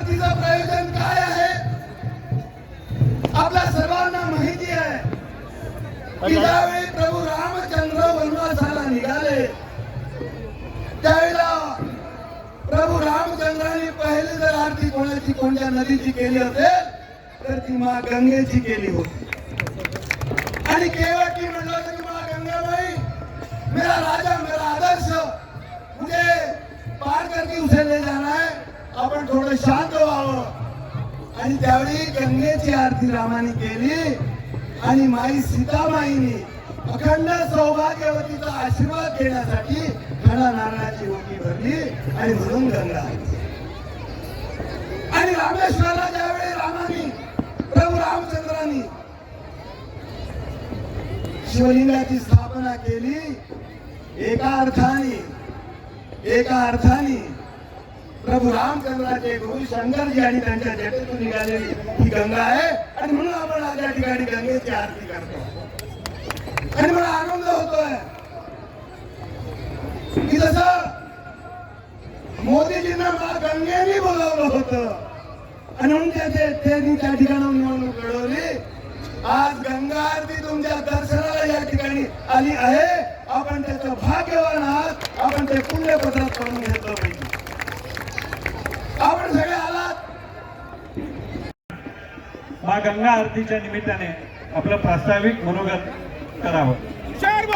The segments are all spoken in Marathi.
गंगा आरतीचं प्रयोजन काय आहे? आपल्या सर्वांना माहिती आहे की ज्यावेळी प्रभू रामचंद्र वनवासाला निघाले त्यावेळेला प्रभू रामचंद्रांनी पहिली जर आरती कोणाची कोणत्या नदीची केली असेल तर ती मा गंगेची केली होती. आणि केवळ ती म्हणलं होतं की मा गंगाबाई मेरा राजा मेरा आदर्श मुझे पार करके उसे ले जाना है. थोडं शांत व्हावं. आणि त्यावेळी गंगेची आरती रामाने केली आणि माई सीतामाईनी अखंड सौभाग्यवतीचा आशीर्वाद घेण्यासाठी खडा नारळाची ओटी भरली आणि म्हणून गंगा आणि रामेश्वरला ज्यावेळी रामानी प्रभू रामचंद्रांनी शिवलिंगाची स्थापना केली एका अर्थाने एका अर्थाने प्रभू रामचंद्राचे गुरु शंकरजी आणि त्यांच्या जटेतून निघालेली ही गंगा आहे. आणि म्हणून आपण आज या ठिकाणी गंगेची आरती करतो. आणि मला आनंद होतोय की जस मोदीजींना मला गंगेने बोलावलं होतं. आणि म्हणून त्याचे त्यांनी त्या ठिकाणाहून निवडणूक लढवली. आज गंगा आरती तुमच्या दर्शनाला या ठिकाणी आली आहे. आपण त्याचं भाग्यवान आहात. आपण ते पुण्यपत्रात करून घेतलं पाहिजे आपण सगळे आलात. मा गंगा आरतीच्या निमित्ताने आपलं प्रास्ताविक मनोगत करावं. शहर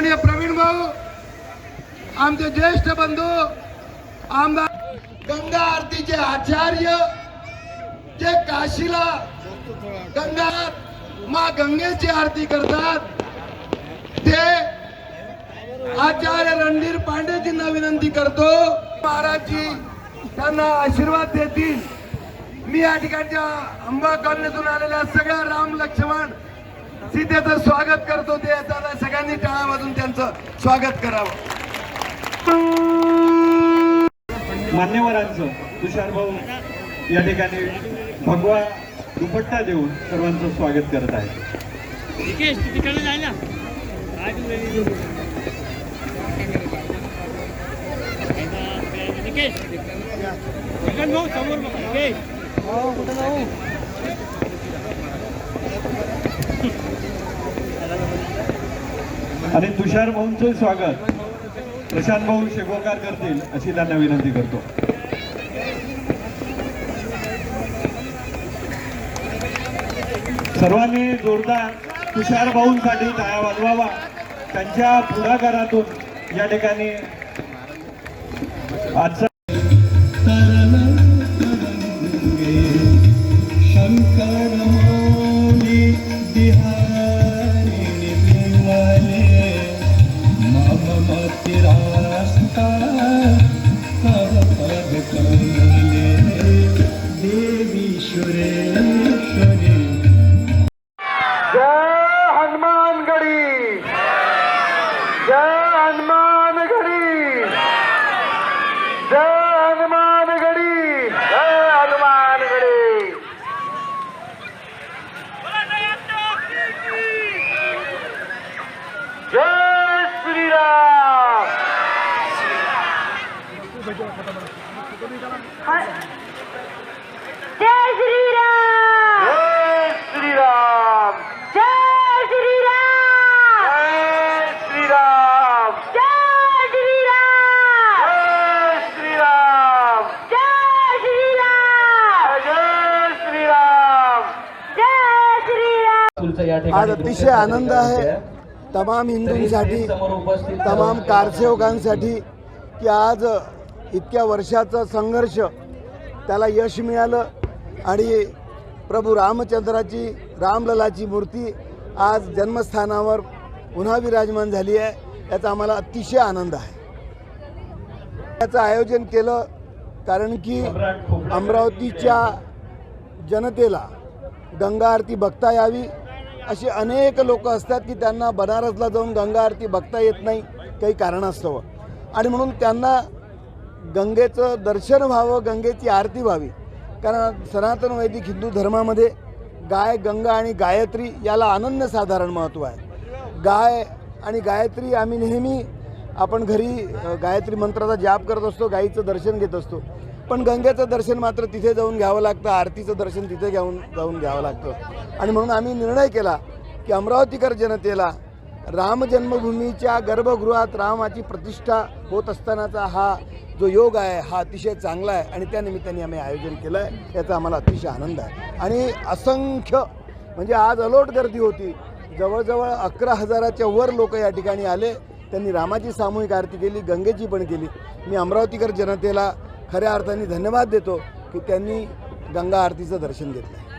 माननीय प्रवीण भाऊ आमचे ज्येष्ठ बंधू आमदार गंगा आरतीचे आचार्य जे काशीला गंगा मा गंगेची आरती करतात ते आचार्य रणधीर पांडेजींना विनंती करतो. महाराजजी त्यांना आशीर्वाद देतील. मी या ठिकाणच्या अंबा कॉलनीतून आलेल्या सगळ्या राम लक्ष्मण सीतेचं स्वागत करतो ते येताना सगळ्यांनी टाळा वाजून त्यांचं स्वागत करावं. मान्यवरांचं तुषार भाऊ या ठिकाणी भगवा दुपट्टा देऊन सर्वांचं स्वागत करत आहे आणि तुषार भाऊंचं स्वागत. प्रशांत भाऊ शेगोकार करतील अशी त्यांना विनंती करतो. सर्वांनी जोरदार तुषार भाऊंसाठी टाळ्या वाजवावा. त्यांच्या पुढाकारातून या ठिकाणी आजचा शंकर जय हनुमानगडी जय हनुमानगडी जय हनुमानगडी जय हनुमानगडी जय श्रीराम जय श्रीराम जय श्रीराम जय श्रीराम जय श्रीराम जय श्रीराम जय श्रीराम जय जय श्रीराम श्रीराम जय श्रीराम आज अतिशय आनंद आहे. तमाम हिंदूंसाठी तमाम कारसेवकांसाठी की आज इतक्या वर्षाचा संघर्ष त्याला यश मिळालं आणि प्रभू रामचंद्राची रामललाची मूर्ती आज जन्मस्थानावर पुन्हा विराजमान झाली आहे. याचा आम्हाला अतिशय आनंद आहे. याचं आयोजन केलं कारण की अमरावतीच्या जनतेला गंगा आरती बघता यावी. असे अनेक लोक असतात की त्यांना बनारसला जाऊन गंगा आरती बघता येत नाही काही कारणास्तव. आणि म्हणून त्यांना गंगेचं दर्शन व्हावं गंगेची आरती व्हावी. कारण सनातन वैदिक हिंदू धर्मामध्ये गाय गंगा आणि गायत्री याला अनन्यसाधारण महत्त्व आहे. गाय आणि गायत्री आम्ही नेहमी आपण घरी गायत्री मंत्राचा जाप करत असतो गायीचं दर्शन घेत असतो. पण गंगेचं दर्शन मात्र तिथे जाऊन घ्यावं लागतं आरतीचं दर्शन तिथे घेऊन जाऊन घ्यावं लागतं. आणि म्हणून आम्ही निर्णय केला की अमरावतीकर जनतेला राम जन्मभूमीच्या गर्भगृहात रामाची प्रतिष्ठा होत असतानाचा हा जो योग आहे हा अतिशय चांगला आहे आणि त्या निमित्ताने आम्ही आयोजन केलं आहे याचा आम्हाला अतिशय आनंद आहे. आणि असंख्य म्हणजे आज अलोट गर्दी होती. जवळजवळ अकरा हजाराच्या वर लोक या ठिकाणी आले. त्यांनी रामाची सामूहिक आरती केली गंगेची पण केली. मी अमरावतीकर जनतेला खऱ्या अर्थाने धन्यवाद देतो की त्यांनी गंगा आरतीचं दर्शन घेतलं.